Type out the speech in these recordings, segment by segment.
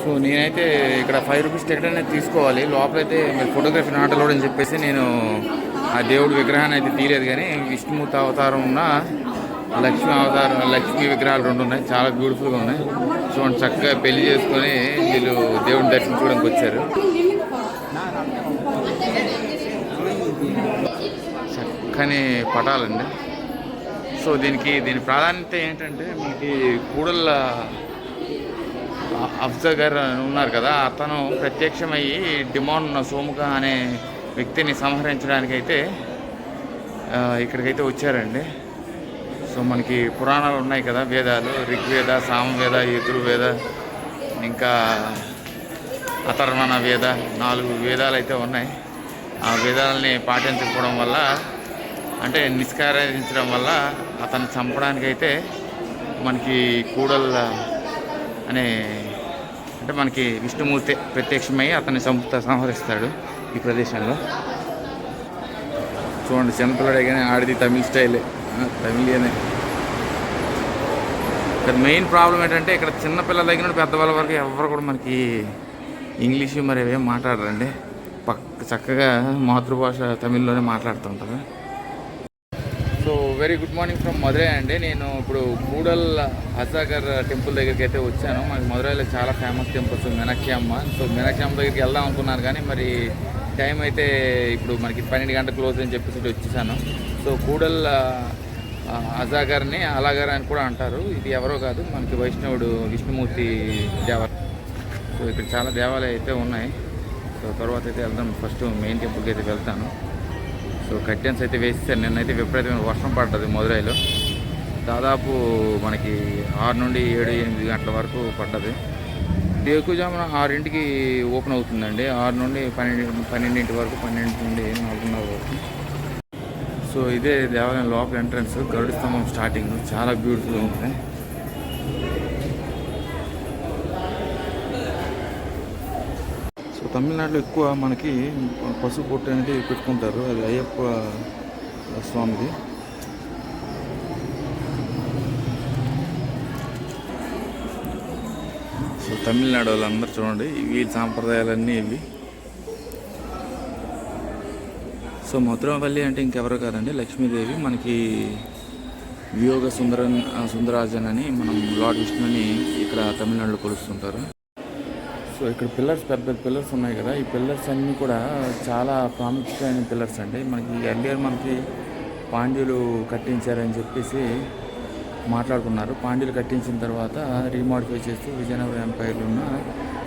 So నేనైతే ఇక్కడ five rupees ticket అనేది తీసుకోవాలి. లోపలైతే మీరు ఫోటోగ్రఫీ నాటలోడు అని చెప్పేసి నేను ఆ దేవుడి విగ్రహాన్ని అయితే తీయలేదు కానీ విష్ణుమూర్తి అవతారం ఉన్న లక్ష్మీ అవతారం లక్ష్మీ విగ్రహాలు రెండు ఉన్నాయి. చాలా బ్యూటిఫుల్గా ఉన్నాయి. చూడండి చక్కగా పెళ్ళి చేసుకొని వీళ్ళు దేవుడిని దర్శించుకోవడానికి వచ్చారు. చక్కని పటాలండి. సో దీనికి దీని ప్రాధాన్యత ఏంటంటే మీకు కూడళ్ళ అఫ్జా గారు ఉన్నారు కదా అతను ప్రత్యక్షమయ్యి ఉన్న సోముక అనే వ్యక్తిని సంహరించడానికి అయితే ఇక్కడికైతే వచ్చారండి. సో మనకి పురాణాలు ఉన్నాయి కదా వేదాలు ఋగ్వేద సామవేద యజుర్వేద ఇంకా అథర్వణ వేద నాలుగు వేదాలు అయితే ఉన్నాయి. ఆ వేదాలని పాటించకపోవడం వల్ల అంటే నిష్కారించడం వల్ల అతను చంపడానికి అయితే మనకి కూడల్ అనే అంటే మనకి విష్ణుమూర్తి ప్రత్యక్షమై అతన్ని సంపూర్త సంహరిస్తాడు ఈ ప్రదేశంలో. చూడండి చిన్నపిల్లడే కానీ ఆడిది తమిళ స్టైలే. తమిళనే. ఇక్కడ మెయిన్ ప్రాబ్లం ఏంటంటే ఇక్కడ చిన్నపిల్లల దగ్గర నుండి పెద్దవాళ్ళ వరకు ఎవరు కూడా మనకి ఇంగ్లీషు మరి ఏం మాట్లాడరండి. పక్క చక్కగా మాతృభాష తమిళ్ళోనే మాట్లాడుతుంటారు. Very good morning from Madurai అండి. నేను ఇప్పుడు కూడల్ హజాగర్ టెంపుల్ దగ్గరికి అయితే వచ్చాను. మనకి మధురైలో చాలా ఫేమస్ టెంపుల్స్ మీనాక్షి అమ్మ సో మీనాక్షి అమ్మ దగ్గరికి వెళ్దాం అనుకున్నాను కానీ మరి టైం అయితే ఇప్పుడు మనకి పన్నెండు గంటల క్లోజ్ అని చెప్పేసి వచ్చేసాను. సో కూడల్ ఆ, అజాగర్ని అలాగర్ అని కూడా అంటారు. ఇది ఎవరో కాదు మనకి వైష్ణవుడు విష్ణుమూర్తి దేవాలయం. సో ఇక్కడ చాలా దేవాలయాలు అయితే ఉన్నాయి. సో తర్వాత అయితే వెళ్దాం. ఫస్ట్ మెయిన్ టెంపుల్కి అయితే వెళ్తాను. సో కర్టెన్స్ అయితే వేసేసారు. నిన్నైతే విపరీతమైన వర్షం పడ్డది మదురైలో దాదాపు మనకి ఆరు నుండి ఏడు ఎనిమిది గంటల వరకు పడ్డది. ఎక్కువజామున ఆరింటికి ఓపెన్ అవుతుందండి. ఆరు నుండి పన్నెండు పన్నెండింటి వరకు పన్నెండు నుండి నాలుగున్నర వరకు. సో ఇదే దేవాలయం లోపల ఎంట్రన్స్ గరుడు స్తంభం స్టార్టింగ్. చాలా బ్యూటిఫుల్గా ఉంటుంది తమిళనాడులో ఎక్కువ మనకి పసుపు పొట్టు అనేది పెట్టుకుంటారు. అది అయ్యప్ప స్వామిది. సో తమిళనాడు వాళ్ళందరూ చూడండి వీళ్ళ సాంప్రదాయాలన్నీ ఇవి. సో మధురవల్లి అంటే ఇంకెవరు కాదండి లక్ష్మీదేవి. మనకి వియోగ సుందరన్ సుందరాజన్ అని మనం లార్డ్ విష్ణుని ఇక్కడ తమిళనాడులో కొలుస్తుంటారు. సో ఇక్కడ పిల్లర్స్ పెద్ద పెద్ద పిల్లర్స్ ఉన్నాయి కదా. ఈ పిల్లర్స్ అన్నీ కూడా చాలా ప్రాముఖ్యమైన పిల్లర్స్ అండి. మనకి ఎర్లియర్ మనకి పాండ్యులు కట్టించారని చెప్పేసి మాట్లాడుకున్నారు. పాండ్యులు కట్టించిన తర్వాత రీమాడిఫై చేస్తూ విజయనగరం ఎంపైర్లు ఉన్న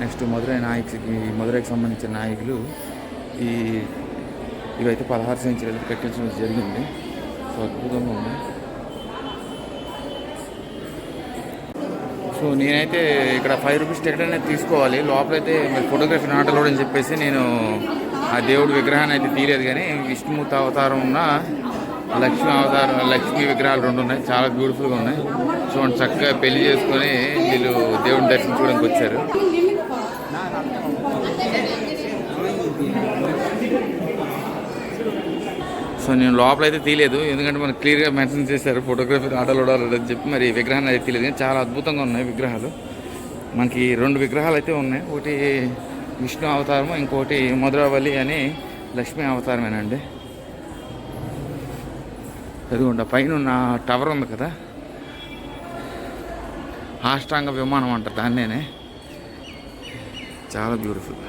నెక్స్ట్ మధురై నాయక్స్కి మధురైకి సంబంధించిన నాయకులు ఈ ఇవైతే పదహారు సెంచరీలు కట్టించడం జరిగింది. సో అద్భుతంగా ఉంది. సో నేనైతే ఇక్కడ ఫైవ్ రూపీస్ టికెట్ అనేది తీసుకోవాలి. లోపలైతే మరి ఫోటోగ్రఫీ నాట్ అని చెప్పేసి నేను ఆ దేవుడి విగ్రహాన్ని అయితే తీయలేదు కానీ విష్ణుమూర్తి అవతారం ఉన్న లక్ష్మీ అవతారం లక్ష్మీ విగ్రహాలు రెండు ఉన్నాయి. చాలా బ్యూటిఫుల్గా ఉన్నాయి. చూడండి చక్కగా పెళ్ళి చేసుకొని వీళ్ళు దేవుడిని దర్శించుకోవడానికి వచ్చారు. సో నేను లోపలైతే తీయలేదు. ఎందుకంటే మనకు క్లియర్గా మెన్షన్ చేశారు ఫోటోగ్రఫీ ఆటలు అని చెప్పి మరి విగ్రహాన్ని అయితే తీయలేదు. కానీ చాలా అద్భుతంగా ఉన్నాయి విగ్రహాలు. మనకి రెండు విగ్రహాలు అయితే ఉన్నాయి. ఒకటి విష్ణు అవతారము ఇంకోటి మధురావళి అని లక్ష్మీ అవతారమేనండి. అదిగోండి పైన ఉన్న టవర్ ఉంది కదా. ఆష్టాంగ విమానం అంట దాన్నేనే. చాలా బ్యూటిఫుల్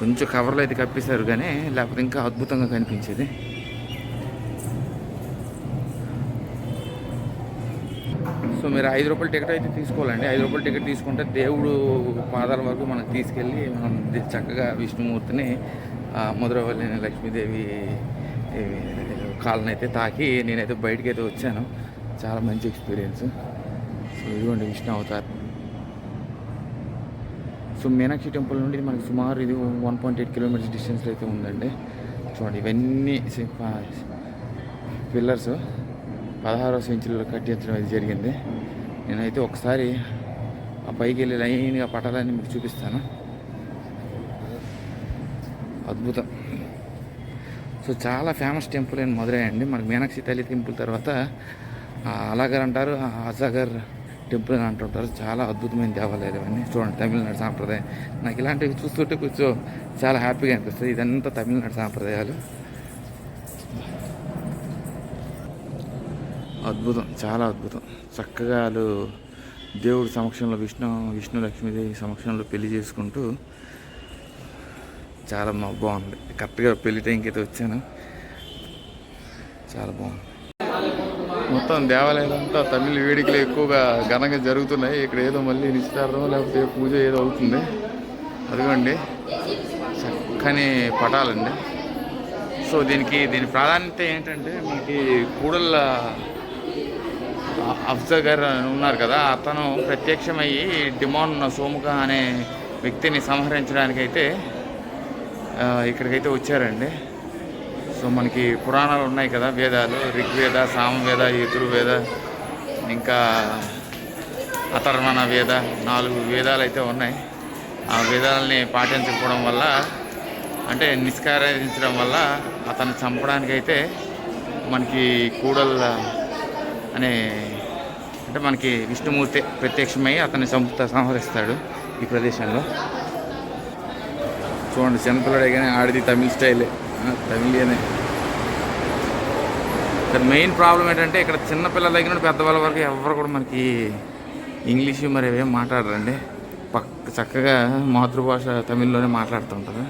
కొంచెం కవర్లు అయితే కప్పేశారు కానీ లేకపోతే ఇంకా అద్భుతంగా కనిపించేది. సో మీరు ఐదు రూపాయల టికెట్ అయితే తీసుకోవాలండి. ఐదు రూపాయల టికెట్ తీసుకుంటే దేవుడు పాదాల వరకు మనకు తీసుకెళ్ళి మనం చక్కగా విష్ణుమూర్తిని ఆ, మధురవల్లి లక్ష్మీదేవి కాళ్ళని అయితే తాకి నేనైతే బయటకు అయితే వచ్చాను. చాలా మంచి ఎక్స్పీరియన్స్. సో ఇదిగోండి Vishnu Avatar. So Meenakshi temple నుండి మనకి సుమారు ఇది వన్ పాయింట్ ఎయిట్ కిలోమీటర్స్ డిస్టెన్స్లో అయితే ఉందండి. చూడండి ఇవన్నీ పిల్లర్స్. పదహారవ సెంచరీలో కట్టించడం అది జరిగింది. నేనైతే ఒకసారి ఆ పైకి వెళ్ళి లైన్గా పటాలన్నీ మీకు చూపిస్తాను. అద్భుతం. సో చాలా ఫేమస్ టెంపుల్ అయిన మధురై అండి. మనకి మీనాక్షి తల్లి టెంపుల్ తర్వాత ఆ, అలాగర్ అంటారు ఆ అజాగర్ టెంపుల్ అని అంటుంటారు. చాలా అద్భుతమైన దేవాలయాలు ఇవన్నీ. చూడండి తమిళనాడు సాంప్రదాయం. నాకు ఇలాంటివి చూస్తుంటే కొంచెం చాలా హ్యాపీగా అనిపిస్తుంది. ఇదంతా తమిళనాడు సాంప్రదాయాలు. అద్భుతం చాలా అద్భుతం. చక్కగా వాళ్ళు దేవుడి సమక్షంలో విష్ణు విష్ణు లక్ష్మీదేవి సమక్షంలో పెళ్ళి చేసుకుంటూ చాలా మా- బాగుంది. కరెక్ట్గా పెళ్ళి టైంకి అయితే వచ్చాను. చాలా బాగుంది. మొత్తం దేవాలయాలు అంతా తమిళ వేడికలు ఎక్కువగా ఘనంగా జరుగుతున్నాయి. ఇక్కడ ఏదో మళ్ళీ నిశ్చితార్థం లేకపోతే పూజ ఏదో అవుతుంది. అదిగోండి. చక్కని పటాలండి. సో దీనికి దీని ప్రాధాన్యత ఏంటంటే మనకి కూడళ్ళ అఫ్జల్ గారు ఉన్నారు కదా అతను ప్రత్యక్షమయ్యి డిమాన్ సోముఖ అనే వ్యక్తిని సంహరించడానికైతే ఇక్కడికైతే వచ్చారండి. సో మనకి పురాణాలు ఉన్నాయి కదా వేదాలు ఋగ్వేద సామవేద యజుర్వేద ఇంకా అతర్వణ వేద నాలుగు వేదాలు అయితే ఉన్నాయి. ఆ వేదాలని పాటించకపోవడం వల్ల అంటే నిష్కారించడం వల్ల అతను చంపడానికి అయితే మనకి కూడళ్ళ అనే అంటే మనకి విష్ణుమూర్తి ప్రత్యక్షమై అతన్ని సంపుత సంహరిస్తాడు ఈ ప్రదేశంలో. చూడండి చిన్నపిల్లడే కానీ ఆడిది తమిళ స్టైలే. తమిళనే ఇక్కడ మెయిన్ ప్రాబ్లం ఏంటంటే ఇక్కడ చిన్నపిల్లల దగ్గర నుండి పెద్దవాళ్ళ వరకు ఎవరు కూడా మనకి ఇంగ్లీషు మరి ఏం మాట్లాడరండి. పక్క చక్కగా మాతృభాష తమిళ్ళోనే మాట్లాడుతుంటారు.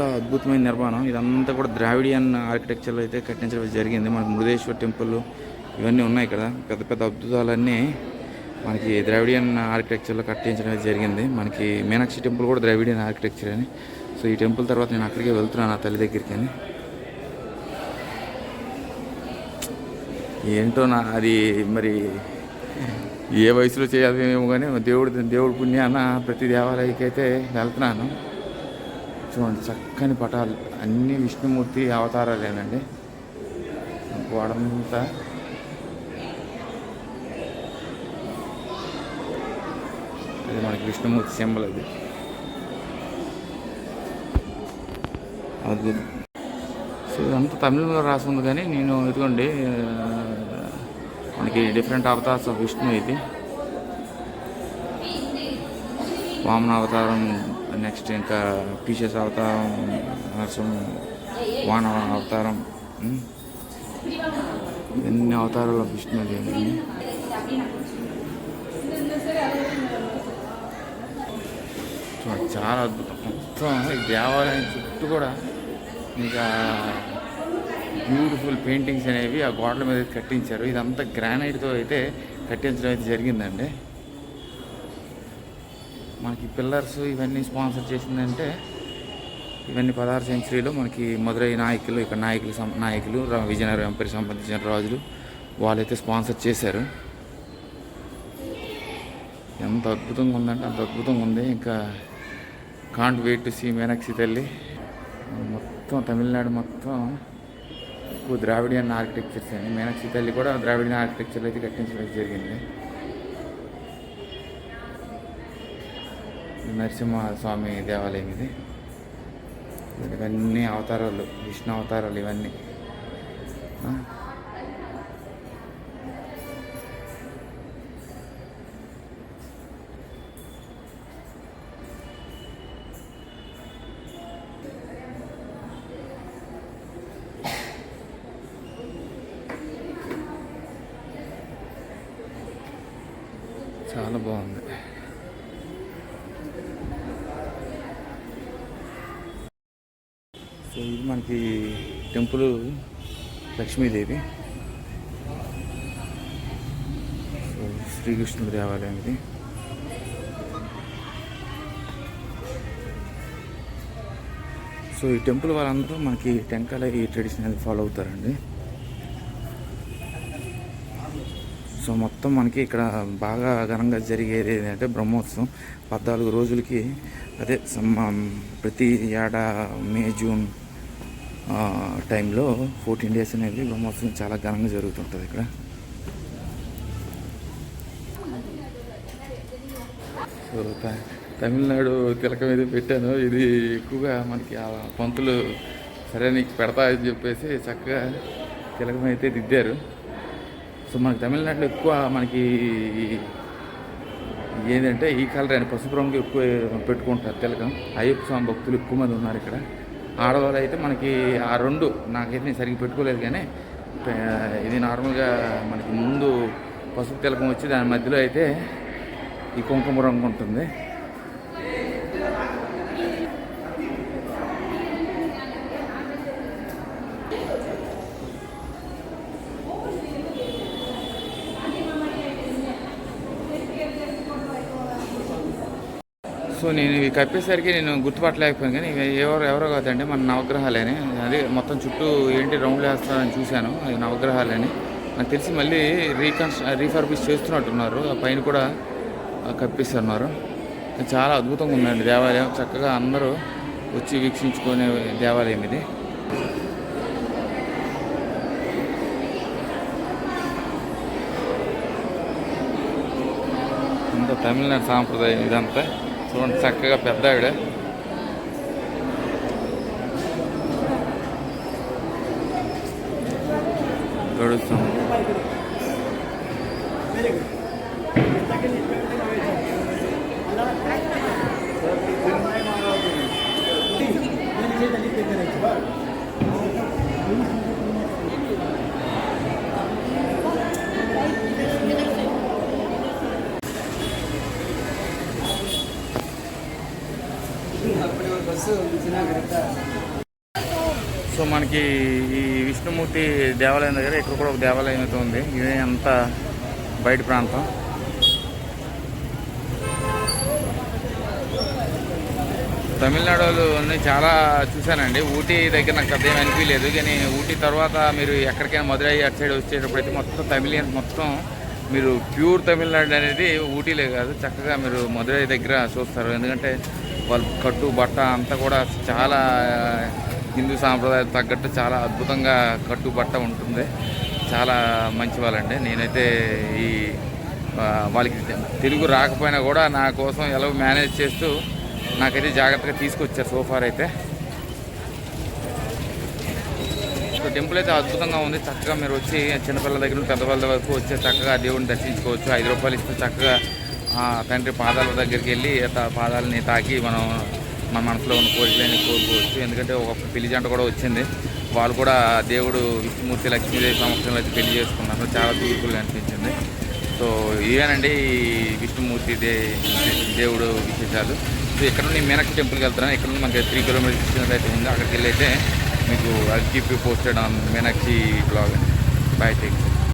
చూడండి, అద్భుతమైన నిర్మాణం. ఇదంతా కూడా ద్రావిడియన్ ఆర్కిటెక్చర్లో అయితే కట్టించడం జరిగింది. మనకి మృదేశ్వర్ టెంపుల్ ఇవన్నీ ఉన్నాయి ఇక్కడ. పెద్ద పెద్ద అద్భుతాలన్నీ మనకి ద్రావిడియన్ ఆర్కిటెక్చర్లో కట్టించడం జరిగింది. మనకి మీనాక్షి టెంపుల్ కూడా ద్రావిడియన్ ఆర్కిటెక్చర్ అని. సో ఈ టెంపుల్ తర్వాత నేను అక్కడికే వెళ్తున్నాను నా తల్లి దగ్గరికి అని. ఏంటో నా అది మరి ఏ వయసులో చేయాలి ఏమో కానీ దేవుడి దేవుడి పుణ్యాన ప్రతి దేవాలయకైతే అయితే వెళ్తున్నాను. చూడండి చక్కని పటాలు. అన్ని విష్ణుమూర్తి అవతారాలేనండి. గోడంతా అది మనకి విష్ణుమూర్తి సింబల్ అది. అద్భుతం. సో ఇదంతా తమిళంలో రాసి ఉంది కానీ నేను ఇదిగోండి మనకి డిఫరెంట్ అవతార్స్ ఆఫ్ విష్ణు ఇది. వామన అవతారం నెక్స్ట్ ఇంకా పీసెస్ అవతారం నరసింహ వాన అవతారం ఎన్ని అవతారాలు విష్ణు చాలా అద్భుతం. మొత్తం ఈ దేవాలయం చుట్టూ కూడా ఇంకా బ్యూటిఫుల్ పెయింటింగ్స్ అనేవి ఆ గోడల మీద కట్టించారు. ఇదంతా గ్రానైట్తో అయితే కట్టించడం అయితే జరిగిందండి. మనకి పిల్లర్స్ ఇవన్నీ స్పాన్సర్ చేసిందంటే ఇవన్నీ పదహారు సెంచరీలో మనకి మదురై నాయకులు ఇక్కడ నాయకులు సం- నాయకులు విజయనగరం ఎంపైర్ సంబంధించిన రాజులు వాళ్ళైతే స్పాన్సర్ చేశారు. ఎంత అద్భుతంగా ఉందంటే అంత అద్భుతంగా ఉంది. ఇంకా can't wait to see Meenakshi తల్లి. మొత్తం తమిళనాడు మొత్తం ఎక్కువ ద్రావిడియన్ ఆర్కిటెక్చర్స్ అండి. మీనాక్షి తల్లి కూడా ద్రావిడియన్ ఆర్కిటెక్చర్ అయితే కట్టించడం జరిగింది. నరసింహస్వామి నరసింహ స్వామి దేవాలయం ఇది. ఇవన్నీ అవతారాలు విష్ణు అవతారాలు ఇవన్నీ. చాలా బాగుంది. ఈ టెంపుల్ లక్ష్మీదేవి. సో శ్రీకృష్ణుడి దేవాలయం ఇది. సో ఈ టెంపుల్ వాళ్ళందరూ మనకి టెంకాల ఈ ట్రెడిషన్ అనేది ఫాలో అవుతారండి. సో మొత్తం మనకి ఇక్కడ బాగా ఘనంగా జరిగేది ఏంటంటే బ్రహ్మోత్సవం. పద్నాలుగు రోజులకి అదే ప్రతి ఏడా మే జూన్ టైంలో ఫోర్టీన్ డేస్ అనేది బ్రహ్మోత్సవం చాలా ఘనంగా జరుగుతుంటుంది ఇక్కడ. సో త- తమిళనాడు తిలకం మీద పెట్టాను. ఇది ఎక్కువగా మనకి ఆ పంతులు సరే నీకు పెడతా అని చెప్పేసి చక్కగా తిలకం అయితే దిద్దారు. సో మనకి తమిళనాడులో ఎక్కువ మనకి ఏంటంటే ఈ కలర్ అని పసుపు రంగు ఎక్కువ పెట్టుకుంటారు తిలకం. అయ్యప్ప స్వామి భక్తులు ఎక్కువ మంది ఉన్నారు ఇక్కడ. ఆడవాళ్ళు అయితే మనకి ఆ రెండు నాకైతే నేను సరిగ్గా పెట్టుకోలేదు కానీ ఇది నార్మల్గా మనకి ముందు పసుపు తిలకం వచ్చి దాని మధ్యలో అయితే ఈ కుంకుమ రంగు ఉంటుంది. సో నేను ఇవి కప్పేసరికి నేను గుర్తుపట్టలేకపోయాను కానీ ఇవి ఎవరు ఎవరో కాదండి మన నవగ్రహాలని. అదే మొత్తం చుట్టూ ఏంటి రౌండ్లు వేస్తారని చూశాను అది నవగ్రహాలని. నాకు తెలిసి మళ్ళీ రీకన్స్ రీఫర్బిష్ చేస్తున్నట్టున్నారు ఆ పైన కూడా కప్పిస్తున్నారు. చాలా అద్భుతంగా ఉందండి దేవాలయం చక్కగా అందరూ వచ్చి వీక్షించుకునే దేవాలయం ఇది. అంతా తమిళనాడు సాంప్రదాయం ఇదంతా. చూడండి చక్కగా పెద్ద ఆవిడ గడుస్తాం సో మనకి ఈ విష్ణుమూర్తి దేవాలయం దగ్గర ఇక్కడ కూడా ఒక దేవాలయం అయితే ఉంది. ఇదే అంత బయట ప్రాంతం. తమిళనాడు వాళ్ళు చాలా చూశానండి. ఊటీ దగ్గర నాకు పెద్ద ఏం అనిపించలేదు. కానీ ఊటీ తర్వాత మీరు ఎక్కడికైనా మధురై అటు సైడ్ వచ్చేటప్పుడు అయితే మొత్తం తమిళియన్స్ మొత్తం మీరు ప్యూర్ తమిళనాడు అనేది ఊటీలే కాదు. చక్కగా మీరు మదురై దగ్గర చూస్తారు. ఎందుకంటే వాళ్ళు కట్టు బట్ట అంతా కూడా చాలా హిందూ సాంప్రదాయం తగ్గట్టు చాలా అద్భుతంగా కట్టుబట్ట ఉంటుంది. చాలా మంచి వాళ్ళండి. నేనైతే ఈ వాళ్ళకి తెలుగు రాకపోయినా కూడా నా కోసం ఎలా మేనేజ్ చేస్తూ నాకైతే జాగ్రత్తగా తీసుకొచ్చారు సోఫార్ అయితే. టెంపుల్ అయితే అద్భుతంగా ఉంది. చక్కగా మీరు వచ్చి చిన్నపిల్లల దగ్గర పెద్దవాళ్ళ వరకు వచ్చి చక్కగా దేవుడిని దర్శించుకోవచ్చు. ఐదు రూపాయలు ఇస్తే చక్కగా తండ్రి పాదాల దగ్గరికి వెళ్ళి పాదాలని తాకి మనం మన మనసులో ఉన్న కోరికలని కోరుకోవచ్చు ఎందుకంటే ఒక పెళ్ళి జంట కూడా వచ్చింది. వాళ్ళు కూడా దేవుడు విష్ణుమూర్తి లక్ష్మీదేవి సమక్షంలో అయితే పెళ్ళి చేసుకున్నారు. చాలా బ్యూటిఫుల్ అనిపించింది. సో ఇవేనండి విష్ణుమూర్తి దే దేవుడు విశేషాలు. సో ఇక్కడ నుండి మీనాక్షి టెంపుల్కి వెళ్తున్నాను. ఇక్కడ నుండి మనకి త్రీ కిలోమీటర్స్ డిస్టెన్స్ అయితే ఉంది. అక్కడికి వెళ్ళి అయితే మీకు అది keep posted on Meenakshi blog bye take